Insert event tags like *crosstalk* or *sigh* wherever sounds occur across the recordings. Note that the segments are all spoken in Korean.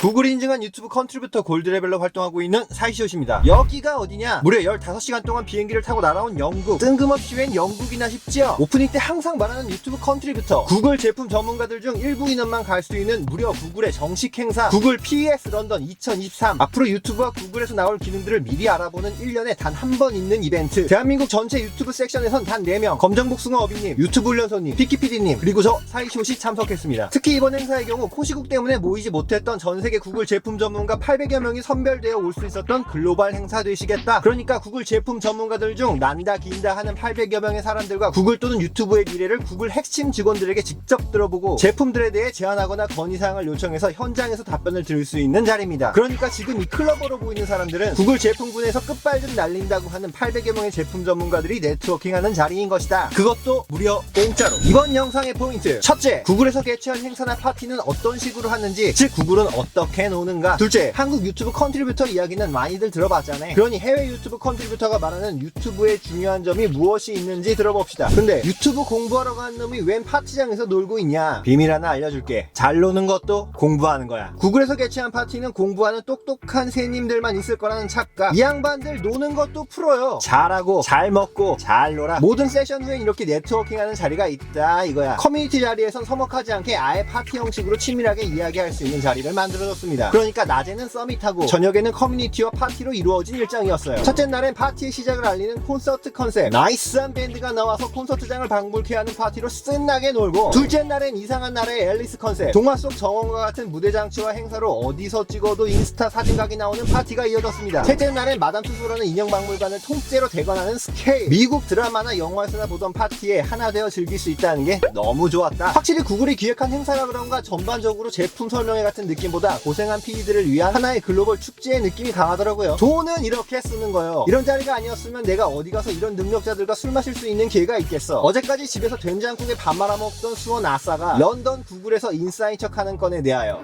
구글 인증한 유튜브 컨트리뷰터 골드레벨로 활동하고 있는 사이시옷입니다. 여기가 어디냐? 무려 15시간 동안 비행기를 타고 날아온 영국. 뜬금없이 웬 영국이나 싶죠? 오프닝 때 항상 말하는 유튜브 컨트리뷰터. 구글 제품 전문가들 중 일부 인원만 갈 수 있는 무려 구글의 정식 행사. 구글 PES 런던 2023. 앞으로 유튜브와 구글에서 나올 기능들을 미리 알아보는 1년에 단 한 번 있는 이벤트. 대한민국 전체 유튜브 섹션에선 단 4명. 검정복숭아 어비님, 유튜브 훈련소님, 피키피디님, 그리고 저 사이시옷이 참석했습니다. 특히 이번 행사의 경우 코시국 때문에 모이지 못했던 전세 계 구글 제품 전문가 800여 명이 선별되어 올 수 있었던 글로벌 행사 되시겠다. 그러니까 구글 제품 전문가들 중 난다 긴다 하는 800여 명의 사람들과 구글 또는 유튜브의 미래를 구글 핵심 직원들에게 직접 들어보고 제품들에 대해 제안하거나 건의사항을 요청해서 현장에서 답변을 들을 수 있는 자리입니다. 그러니까 지금 이 클러버로 보이는 사람들은 구글 제품군에서 끝발좀 날린다고 하는 800여 명의 제품 전문가들이 네트워킹하는 자리인 것이다. 그것도 무려 공짜로. 이번 영상의 포인트. 첫째, 구글에서 개최한 행사나 파티는 어떤 식으로 하는지, 즉 구글은 어 떻게 노는가. 둘째, 한국 유튜브 컨트리뷰터 이야기는 많이들 들어봤잖아요. 그러니 해외 유튜브 컨트리뷰터가 말하는 유튜브의 중요한 점이 무엇이 있는지 들어봅시다. 근데 유튜브 공부하러 간 놈이 웬 파티장에서 놀고 있냐? 비밀 하나 알려줄게. 잘 노는 것도 공부하는 거야. 구글에서 개최한 파티는 공부하는 똑똑한 새님들만 있을 거라는 착각. 이 양반들 노는 것도 풀어요. 잘하고, 잘 먹고, 잘 놀아. 모든 세션 후엔 이렇게 네트워킹하는 자리가 있다 이거야. 커뮤니티 자리에선 서먹하지 않게 아예 파티 형식으로 친밀하게 이야기할 수 있는 자리를 만들어 줬습니다. 그러니까 낮에는 서밋하고 저녁에는 커뮤니티와 파티로 이루어진 일정이었어요. 첫째 날엔 파티의 시작을 알리는 콘서트 컨셉. 나이스한 밴드가 나와서 콘서트장을 방불케 하는 파티로 쓴나게 놀고 둘째 날엔 이상한 나라의 앨리스 컨셉. 동화 속 정원과 같은 무대 장치와 행사로 어디서 찍어도 인스타 사진각이 나오는 파티가 이어졌습니다. 셋째 날엔 마담 투소라는 인형 박물관을 통째로 대관하는 스케일. 미국 드라마나 영화에서나 보던 파티에 하나 되어 즐길 수 있다는 게 너무 좋았다. 확실히 구글이 기획한 행사라 그런가 전반적으로 제품 설명회 같은 느낌보다 고생한 PD들을 위한 하나의 글로벌 축제의 느낌이 강하더라고요. 돈은 이렇게 쓰는 거예요. 이런 자리가 아니었으면 내가 어디 가서 이런 능력자들과 술 마실 수 있는 기회가 있겠어. 어제까지 집에서 된장국에 밥 말아 먹던 수원 아싸가 런던 구글에서 인싸인 척하는 건에 대하여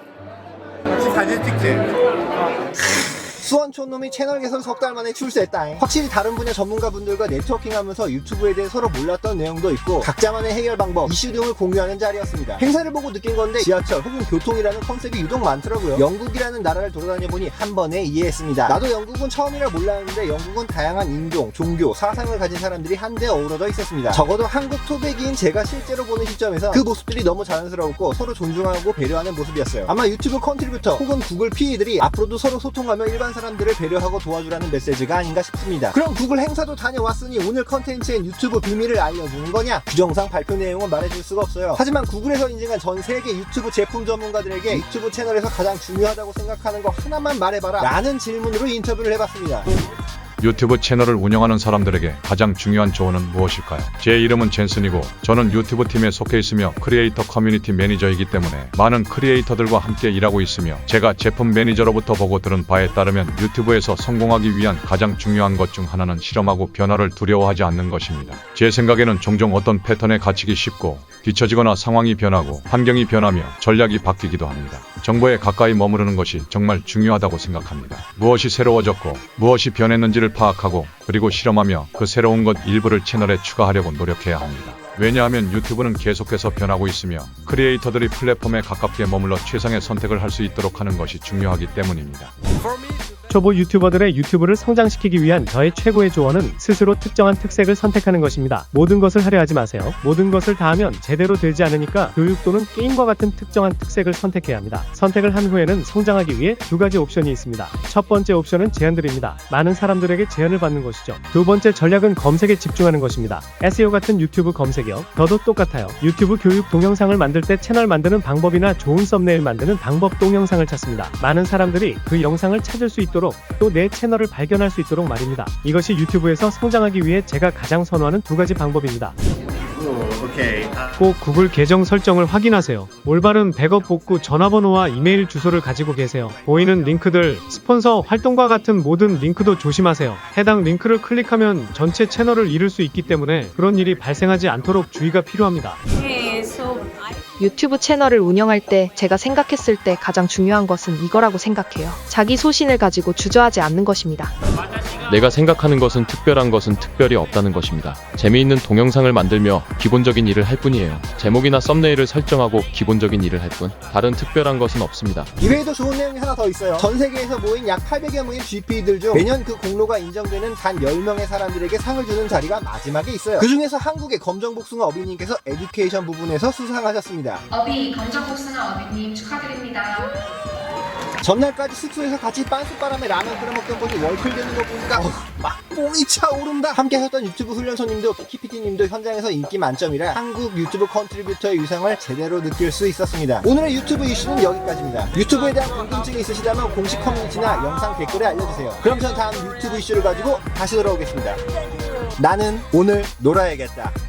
혹시 사진 찍지? *laughs* 수원 촌놈이 채널 개설 석 달 만에 출세했다. 확실히 다른 분야 전문가분들과 네트워킹하면서 유튜브에 대해 서로 몰랐던 내용도 있고 각자만의 해결 방법, 이슈 등을 공유하는 자리였습니다. 행사를 보고 느낀 건데 지하철 혹은 교통이라는 컨셉이 유독 많더라고요. 영국이라는 나라를 돌아다녀 보니 한 번에 이해했습니다. 나도 영국은 처음이라 몰랐는데 영국은 다양한 인종, 종교, 사상을 가진 사람들이 한데 어우러져 있었습니다. 적어도 한국 토백이인 제가 실제로 보는 시점에서 그 모습들이 너무 자연스러웠고 서로 존중하고 배려하는 모습이었어요. 아마 유튜브 컨트리뷰터 혹은 구글 PE들이 앞으로도 서로 소통하며 일반 사람들을 배려하고 도와주라는 메시지가 아닌가 싶습니다. 그럼 구글 행사도 다녀왔으니 오늘 컨텐츠엔 유튜브 비밀을 알려주는 거냐? 규정상 발표 내용은 말해줄 수가 없어요. 하지만 구글에서 인증한 전 세계 유튜브 제품 전문가들에게 유튜브 채널에서 가장 중요하다고 생각하는 거 하나만 말해봐라 라는 질문으로 인터뷰를 해봤습니다. 유튜브 채널을 운영하는 사람들에게 가장 중요한 조언은 무엇일까요? 제 이름은 젠슨이고 저는 유튜브 팀에 속해 있으며 크리에이터 커뮤니티 매니저이기 때문에 많은 크리에이터들과 함께 일하고 있으며 제가 제품 매니저로부터 보고 들은 바에 따르면 유튜브에서 성공하기 위한 가장 중요한 것 중 하나는 실험하고 변화를 두려워하지 않는 것입니다. 제 생각에는 종종 어떤 패턴에 갇히기 쉽고 뒤처지거나 상황이 변하고 환경이 변하며 전략이 바뀌기도 합니다. 정보에 가까이 머무르는 것이 정말 중요하다고 생각합니다. 무엇이 새로워졌고 무엇이 변했는지를 파악하고 그리고 실험하며 그 새로운 것 일부를 채널에 추가하려고 노력해야 합니다. 왜냐하면 유튜브는 계속해서 변하고 있으며 크리에이터들이 플랫폼에 가깝게 머물러 최상의 선택을 할 수 있도록 하는 것이 중요하기 때문입니다. 초보 유튜버들의 유튜브를 성장시키기 위한 저의 최고의 조언은 스스로 특정한 특색을 선택하는 것입니다. 모든 것을 하려 하지 마세요. 모든 것을 다 하면 제대로 되지 않으니까 교육 또는 게임과 같은 특정한 특색을 선택해야 합니다. 선택을 한 후에는 성장하기 위해 두 가지 옵션이 있습니다. 첫 번째 옵션은 제안드립니다. 많은 사람들에게 제안을 받는 것이죠. 두 번째 전략은 검색에 집중하는 것입니다. SEO 같은 유튜브 검색이요. 저도 똑같아요. 유튜브 교육 동영상을 만들 때 채널 만드는 방법이나 좋은 썸네일 만드는 방법 동영상을 찾습니다. 많은 사람들이 그 영상을 찾을 수 있도록 또 내 채널을 발견할 수 있도록 말입니다. 이것이 유튜브에서 성장하기 위해 제가 가장 선호하는 두 가지 방법입니다. 아, 꼭 구글 계정 설정을 확인하세요. 올바른 백업 복구 전화번호와 이메일 주소를 가지고 계세요. 보이는 링크들, 스폰서 활동과 같은 모든 링크도 조심하세요. 해당 링크를 클릭하면 전체 채널을 잃을 수 있기 때문에 그런 일이 발생하지 않도록 주의가 필요합니다. 유튜브 채널을 운영할 때 제가 생각했을 때 가장 중요한 것은 이거라고 생각해요. 자기 소신을 가지고 주저하지 않는 것입니다. 내가 생각하는 것은 특별한 것은 특별히 없다는 것입니다. 재미있는 동영상을 만들며 기본적인 일을 할 뿐이에요. 제목이나 썸네일을 설정하고 기본적인 일을 할 뿐. 다른 특별한 것은 없습니다. 이외에도 좋은 내용이 하나 더 있어요. 전 세계에서 모인 약 800여 명의 GP들 중 매년 그 공로가 인정되는 단 10명의 사람들에게 상을 주는 자리가 마지막에 있어요. 그 중에서 한국의 검정복숭아 어비님께서 에듀케이션 부분에서 수상하셨습니다. 어비 검정복숭아 어비님 축하드립니다. 전날까지 숙소에서 같이 빤스바람에 라면 끓여 먹던 분이 월클 되는 거 보니까 어, 막 뽕이 차오른다. 함께 하셨던 유튜브 훈련소님도 키키피디님도 현장에서 인기 만점이라 한국 유튜브 컨트리뷰터의 위상을 제대로 느낄 수 있었습니다. 오늘의 유튜브 이슈는 여기까지입니다. 유튜브에 대한 궁금증이 있으시다면 공식 커뮤니티나 영상 댓글에 알려주세요. 그럼 전 다음 유튜브 이슈를 가지고 다시 돌아오겠습니다. 나는 오늘 놀아야겠다.